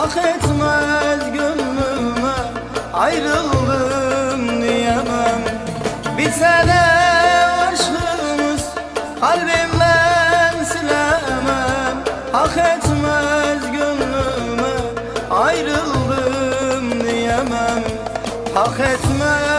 Hak etmez gönlüme Ayrıldım diyemem. Bitse de aşkımız Kalbimden silemem. Hak etmez gönlüme Ayrıldım diyemem. Hak etmez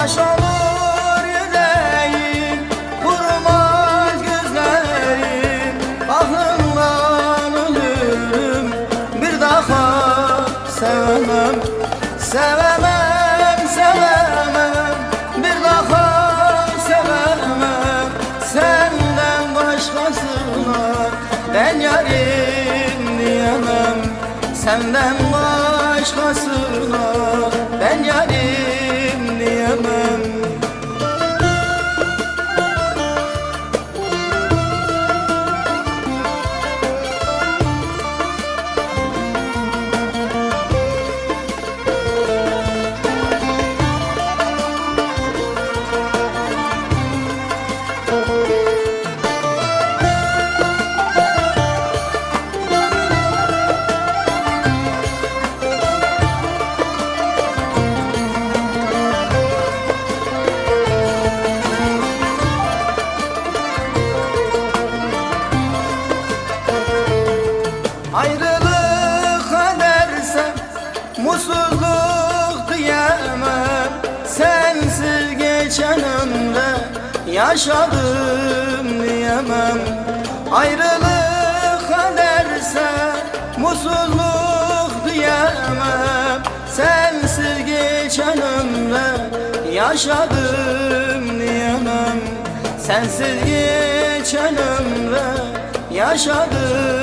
Taş olur yüreğim, kurumaz gözlerim. Aklımdan ölürüm, bir daha sevemem. Sevemem, sevemem, bir daha sevemem. Senden başkasına ben yarim diyemem. Senden başkasına ben yarim diyemem geçen ömre Yaşadım diyemem. Ayrılık kaderse Mutsuzluk diyemem. Sensiz geçen ömre Yaşadım diyemem. Sensiz geçen ömre Yaşadım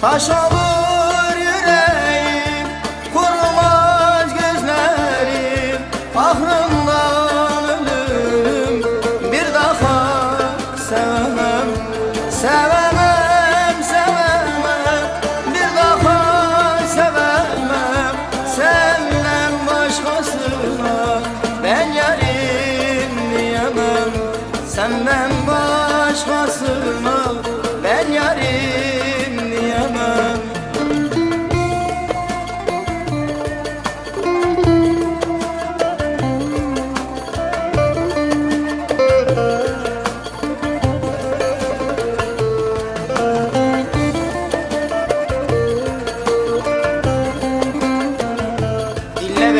Taş olur yüreğim, kurumaz gözlerim. Aklımdan ölürüm, bir daha sevemem Sevemem, sevemem, bir daha sevemem. Senden başkasına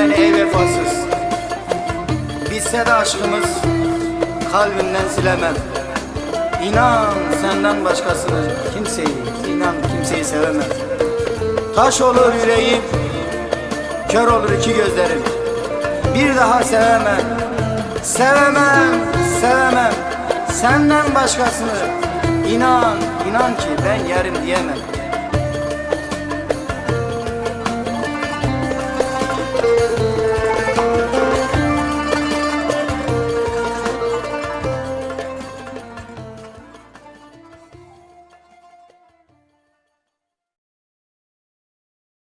Beni ey vefasız Bitse de aşkımız kalbimden silemem. İnan senden başkasını kimseyi, inan kimseyi sevemem. Taş olur yüreğim, kör olur iki gözlerim. Bir daha sevemem, sevemem, sevemem. Senden başkasını inan, inan ki ben yarım diyemem